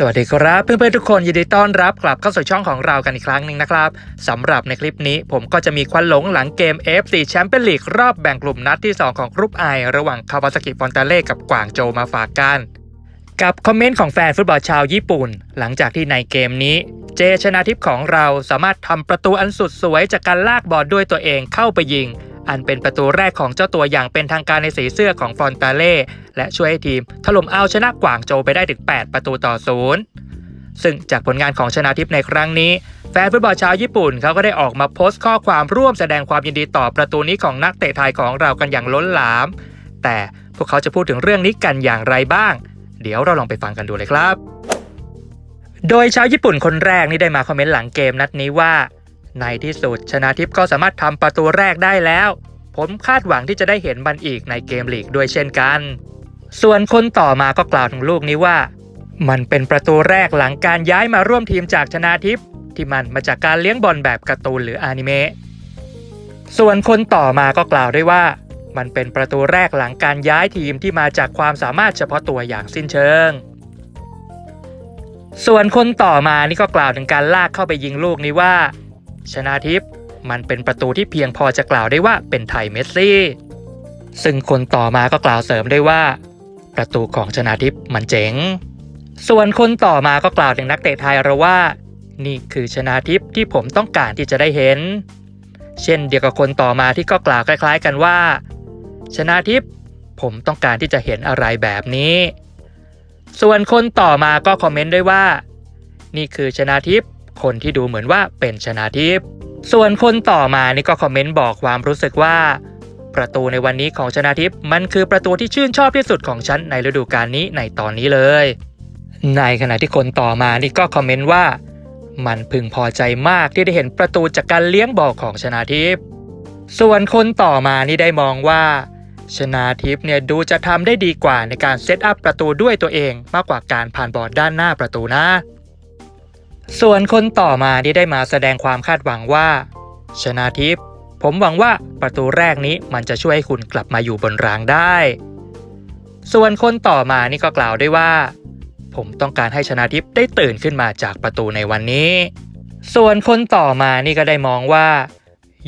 สวัสดีครับเพื่อนๆทุกคนยินดีต้อนรับกลับเข้าสู่ช่องของเรากันอีกครั้งหนึ่งนะครับสำหรับในคลิปนี้ผมก็จะมีควันหลงหลังเกม FC แชมเปี้ยนลีกรอบแบ่งกลุ่มนัดที่ 2 ของกรุ๊ปไอระหว่างคาวาซากิฟอนตาเล่กับกวางโจมาฝากกัน กับคอมเมนต์ของแฟนฟุตบอลชาวญี่ปุ่น หลังจากที่ในเกมนี้ เจชนาทิพย์ของเราสามารถทำประตูอันสุดสวยจากการลากบอลด้วยตัวเองเข้าไปยิง อันเป็นประตูแรกของเจ้าตัวอย่างเป็นทางการในสีเสื้อของฟอนตาเล่และช่วยให้ทีมถล่มเอาชนะกวางโจไปได้ถึง 8 ประตูต่อศูนย์ซึ่งจากผลงานของชนาทิพย์ในครั้งนี้ แฟนฟุตบอลชาวญี่ปุ่นเขาก็ได้ออกมาโพสต์ข้อความร่วมแสดงความยินดีต่อประตูนี้ของนักเตะไทยของเรากันอย่างล้นหลาม แต่พวกเขาจะพูดถึงเรื่องนี้กันอย่างไรบ้าง เดี๋ยวเราลองไปฟังกันดูเลยครับ โดยชาวญี่ปุ่นคนแรกนี่ได้มาคอมเมนต์หลังเกมนัดนี้ว่า ในที่สุดชนาทิพย์ก็สามารถทำประตูแรกได้แล้ว ผมคาดหวังที่จะได้เห็นมันอีกในเกมลีกด้วยเช่นกัน ส่วนคนต่อมาก็กล่าวถึงลูกนี้ว่า มันเป็นประตูแรกหลังการย้ายมาร่วมทีมจากชนาทิพย์ที่มันมาจากการเลี้ยงบอลแบบการ์ตูนหรืออนิเมะส่วนคนต่อมาก็กล่าวด้วยว่า มันเป็นประตูแรกหลังการย้ายทีมที่มาจากความสามารถเฉพาะตัวอย่างสิ้นเชิง ส่วนคนต่อมานี่ก็กล่าวถึงการลากเข้าไปยิงลูกนี้ว่า ชนาทิพย์มันเป็นประตูที่เพียงพอจะกล่าวได้ว่าเป็นไทยเมสซี่ ซึ่งคนต่อมาก็กล่าวเสริมได้ว่า ประตูของชนาทิพย์มันเจ๋ง ส่วนคนต่อมาก็กล่าวถึงนักเตะไทยเราว่า นี่คือชนาทิพย์ที่ผมต้องการที่จะได้เห็น เช่นเดียวกับคนต่อมาที่ก็กล่าวคล้าย ๆ กันว่า ชนาทิพย์ผมต้องการที่จะเห็นอะไรแบบนี้ ส่วนคนต่อมาก็คอมเมนต์ด้วยว่า นี่คือชนาทิพย์ คนที่ดูเหมือนว่าเป็นชนาทิพย์ส่วนคนต่อมานี่ก็คอมเมนต์บอกความรู้สึกว่า ประตูในวันนี้ของชนาทิพย์มันคือประตูที่ชื่นชอบที่สุดของฉันในฤดูกาลนี้ในตอนนี้เลย ในขณะที่คนต่อมานี่ก็คอมเมนต์ว่า มันพึงพอใจมากที่ได้เห็นประตูจากการเลี้ยงบอลของชนาทิพย์ส่วนคนต่อมานี่ได้มองว่าชนาทิพย์เนี่ยดูจะทำได้ดีกว่าในการเซตอัพประตูด้วยตัวเองมากกว่าการผ่านบอลด้านหน้าประตูนะ ส่วนคนต่อมาที่ได้มาแสดงความคาดหวังว่า ชนาทิพย์ผมหวังว่าประตูแรกนี้มันจะช่วยให้คุณกลับมาอยู่บนรางได้ ส่วนคนต่อมานี่ก็กล่าวด้วยว่า ผมต้องการให้ชนาทิพย์ได้ตื่นขึ้นมาจากประตูในวันนี้ ส่วนคนต่อมานี่ก็ได้มองว่า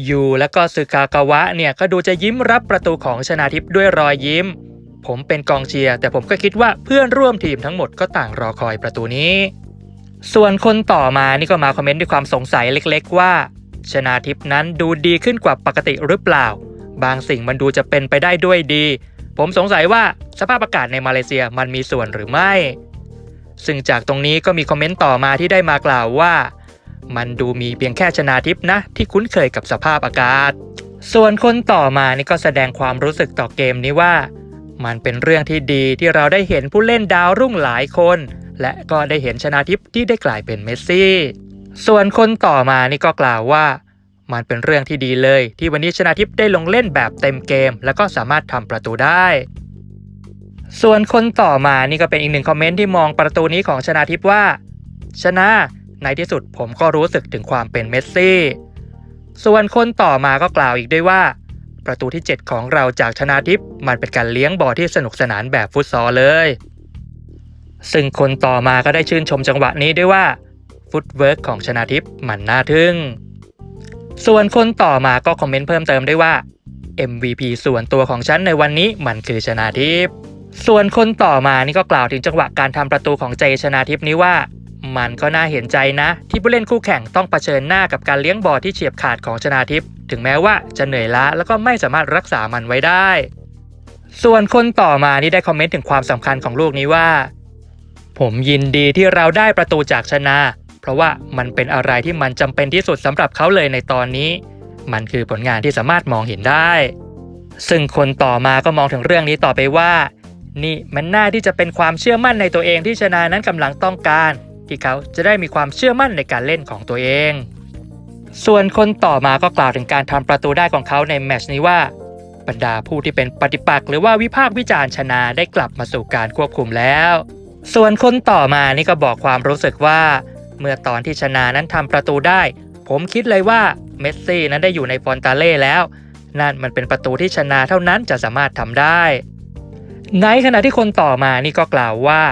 ยูและก็ซึคากาวะเนี่ยก็ดูจะยิ้มรับประตูของชนาทิพย์ด้วยรอยยิ้ม ผมเป็นกองเชียร์แต่ผมก็คิดว่าเพื่อนร่วมทีมทั้งหมดก็ต่างรอคอยประตูนี้ ส่วนคนต่อมานี่ก็มาคอมเมนต์ด้วยความสงสัยเล็กๆ ว่า ชนาทิพนั้นดูดีขึ้นกว่าปกติหรือเปล่า บางสิ่งมันดูจะเป็นไปได้ด้วยดี ผมสงสัยว่าสภาพอากาศในมาเลเซียมันมีส่วนหรือไม่ ซึ่งจากตรงนี้ก็มีคอมเมนต์ต่อมาที่ได้มากล่าวว่า มันดูมีเพียงแค่ชนาทิพนะ ที่คุ้นเคยกับสภาพอากาศ ส่วนคนต่อมานี่ก็แสดงความรู้สึกต่อเกมนี้ว่า มันเป็นเรื่องที่ดีที่เราได้เห็นผู้เล่นดาวรุ่งหลายคน และก็ได้เห็นชนาทิพย์ที่ได้กลายเป็นเมสซี่ ส่วนคนต่อมานี่ก็กล่าวว่า มันเป็นเรื่องที่ดีเลย ที่วันนี้ชนาทิพย์ได้ลงเล่นแบบเต็มเกม แล้วก็สามารถทำประตูได้ ส่วนคนต่อมานี่ก็เป็นอีกหนึ่งคอมเมนต์ที่มองประตูนี้ของชนาทิพย์ว่า ชนะในที่สุดผมก็รู้สึกถึงความเป็นเมสซี่ ส่วนคนต่อมาก็กล่าวอีกด้วยว่า ประตูที่ 7 ของเราจากชนาทิพย์มันเป็นการเลี้ยงบอลที่สนุกสนานแบบฟุตซอลเลย ซึ่งคนต่อมาก็ได้ชื่นชมจังหวะนี้ด้วยว่าฟุตเวิร์กของชนาทิพย์มันน่าทึ่ง ส่วนคนต่อมาก็คอมเมนต์เพิ่มเติมได้วยว่า MVP ส่วนตัวของฉันในวันนี้มันคือชนาทิพย์ส่วนคนต่อมานี่ก็กล่าวถึงจังหวะการทำประตูของเจชนาทิพย์นี้ว่า มันก็น่าเห็นใจนะ ที่ผู้เล่นคู่แข่งต้องเผชิญหน้ากับการเลี้ยงบอลที่เฉียบขาดของชนาทิพย์ถึงแม้ว่าจะเหนื่อยล้าแล้วก็ไม่สามารถรักษามันไว้ได้ ส่วนคนต่อมานี่ได้คอมเมนต์ถึงความสำคัญของลูกนี้ว่า ผมยินดีที่เราได้ประตูจากชนะ เพราะว่ามันเป็นอะไรที่มันจำเป็นที่สุดสำหรับเขาเลยในตอนนี้ มันคือผลงานที่สามารถมองเห็นได้ ซึ่งคนต่อมาก็มองถึงเรื่องนี้ต่อไปว่า นี่มันน่าที่จะเป็นความเชื่อมั่นในตัวเองที่ชนะนั้นกำลังต้องการ ที่เขาจะได้มีความเชื่อมั่นในการเล่นของตัวเอง ส่วนคนต่อมาก็กล่าวถึงการทำประตูได้ของเขาในแมชนี้ว่าบรรดาผู้ที่เป็นปฏิปักษ์หรือว่าวิพากษ์วิจารณ์ชนะได้กลับมาสู่การควบคุมแล้ว ส่วนคนต่อมานี่ก็บอกความรู้สึกว่า เมื่อตอนที่ชนะนั้นทำประตูได้ ผมคิดเลยว่าเมสซี่นั้นได้อยู่ในฟอนตาเล่แล้ว นั่นมันเป็นประตูที่ชนะเท่านั้นจะสามารถทำได้ ในขณะที่คนต่อมานี่ก็กล่าวว่า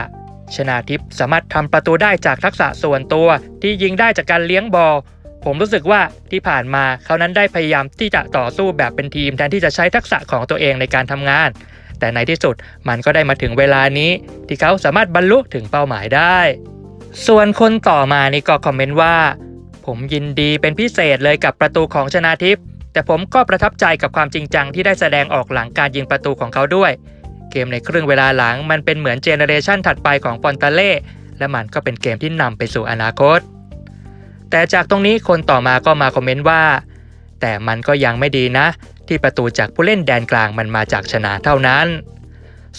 ชนาทิพย์สามารถทำประตูได้จากทักษะส่วนตัว ที่ยิงได้จากการเลี้ยงบอลผมรู้สึกว่าที่ผ่านมาเขานั้นได้พยายามที่จะต่อสู้แบบเป็นทีมแทนที่จะใช้ทักษะของตัวเองในการทำงาน แต่ในที่สุดมันก็ได้มาถึงเวลานี้ ที่เขาสามารถบรรลุถึงเป้าหมายได้ ส่วนคนต่อมานี่ก็คอมเมนต์ว่า ผมยินดีเป็นพิเศษเลยกับประตูของชนาทิพย์แต่ผมก็ประทับใจกับความจริงจังที่ได้แสดงออกหลังการยิงประตูของเขาด้วย เกมในครึ่งเวลาหลังมันเป็นเหมือนเจเนเรชันถัดไปของฟอนตาเล่และมันก็เป็นเกมที่นำไปสู่อนาคต แต่จากตรงนี้คนต่อมาก็มาคอมเมนต์ว่า แต่มันก็ยังไม่ดีนะ ที่ประตูจากผู้เล่นแดนกลางมันมาจากชนะเท่านั้น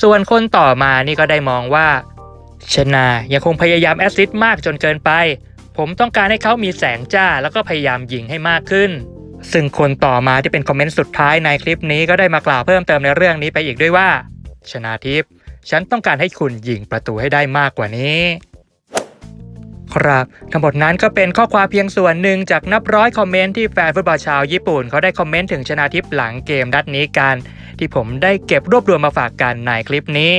ส่วนคนต่อมานี่ก็ได้มองว่า ชนายังคงพยายามแอสซิสต์มากจนเกินไป ผมต้องการให้เขามีแสงจ้าแล้วก็พยายามยิงให้มากขึ้น ซึ่งคนต่อมาที่เป็นคอมเมนต์สุดท้ายในคลิปนี้ก็ได้มากล่าวเพิ่มเติมในเรื่องนี้ไปอีกด้วยว่า ชนาทิพย์ฉันต้องการให้คุณยิงประตูให้ได้มากกว่านี้ ครับ ทั้งหมดนั้นก็เป็นข้อความเพียงส่วนหนึ่งจากนับร้อยคอมเมนต์ที่แฟนฟุตบอลชาวญี่ปุ่นเขาได้คอมเมนต์ถึงชนาทิพย์หลังเกมนัดนี้กัน ที่ผมได้เก็บรวบรวมมาฝากกันในคลิปนี้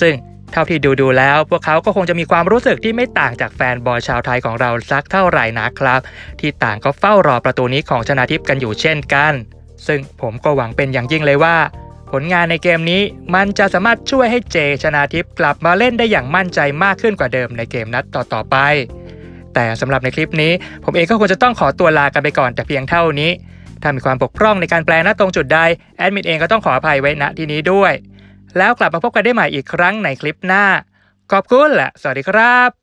ซึ่งเท่าที่ดูดูแล้ว พวกเขาก็คงจะมีความรู้สึกที่ไม่ต่างจากแฟนบอลชาวไทยของเราสักเท่าไหร่นะครับ ที่ต่างก็เฝ้ารอประตูนี้ของชนาทิพย์กันอยู่เช่นกัน ซึ่งผมก็หวังเป็นอย่างยิ่งเลยว่า ผลงานในเกมนี้มันจะสามารถช่วยให้เจชนาทิพย์กลับมาเล่นได้อย่างมั่นใจมากขึ้นกว่าเดิมในเกมนัดต่อๆไป แต่สำหรับในคลิปนี้ ผมเองก็ควรจะต้องขอตัวลากันไปก่อนแต่เพียงเท่านี้ ถ้ามีความบกพร่องในการแปลณตรงจุดใดแอดมินเองก็ต้องขออภัยไว้ณที่นี้ด้วย แล้วกลับมาพบกันได้ใหม่อีกครั้งในคลิปหน้า ขอบคุณและสวัสดีครับ